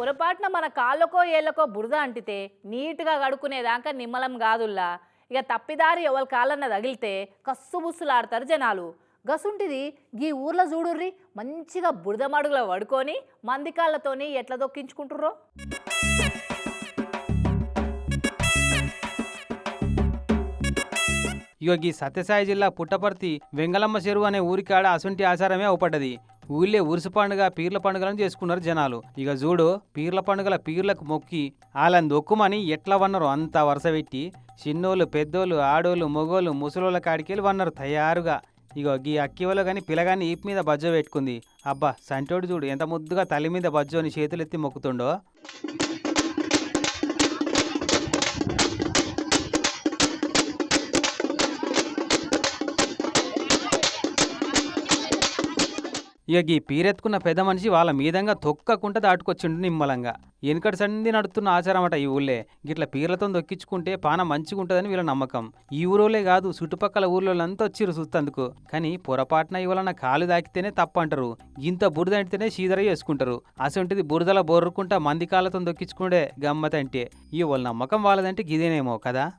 పొరపాటున మన కాళ్ళకో ఏళ్ళకో బురద అంటితే నీట్గా కడుక్కునేదాకా నిమ్మలం కాదుల్లా. ఇక తప్పిదారి ఎవరి కాళ్ళన్న తగిలితే కస్సుబుస్సులాడతారు జనాలు. గసుంటిది గీ ఊర్లో చూడుర్రి మంచిగా బురద మడుగులో పడుకొని మంది కాళ్ళతోని ఎట్లా దొక్కించుకుంటుర్రో? ఇగో ఈ సత్యసాయి జిల్లా పుట్టపర్తి వెంగళమ్మ చెరువు అనే ఊరికాడ అసుంటి ఆచారమే అవుపడ్డది. ఊళ్ళే ఉరుసు పండుగ పీర్ల పండుగలను చేసుకున్నారు జనాలు. ఇక చూడు పీర్ల పండుగల పీర్లకు మొక్కి వాళ్ళని దొక్కుమని ఎట్లా వన్నారు అంత వరుస పెట్టి చిన్నోళ్ళు పెద్దోళ్ళు ఆడోళ్ళు మొగోళ్ళు ముసలోళ్ళ కాడికెళ్ళి వన్నారు తయారుగా. ఇగో గీ అక్కివలో కానీ పిల్లగాని ఈపు మీద బజ్జో పెట్టుకుంది. అబ్బా సంటోడు చూడు ఎంత ముద్దుగా తల్లి మీద బజ్జోని చేతులెత్తి మొక్కుతుండో. ఇక ఈ పీరెత్తుకున్న పెద్ద మనిషి వాళ్ళ మీదంగా తొక్కకుండా దాటుకొచ్చిండు నిమ్మలంగా. వెనుకటి సంది నడుతున్న ఆచారం అట ఈ ఊళ్ళే. గిట్ల పీర్లతో దొక్కించుకుంటే పాన మంచిగుంటుందని వీళ్ళ నమ్మకం. ఈ ఊరోలే కాదు చుట్టుపక్కల ఊర్లోలంతా వచ్చిరు చూస్తందుకు కానీ పొరపాటున ఇవ్వాలన్న కాలు దాకితేనే తప్పంటారు. ఇంత బురద అంటితేనే సీదర చేసుకుంటారు. అసొంటిది బురదల బొర్రుకుంటా మంది కాళ్ళతో దొక్కించుకుండే గమ్మతంటే. ఈ వాళ్ళ నమ్మకం వాళ్ళదంటే గిదేనేమో కదా?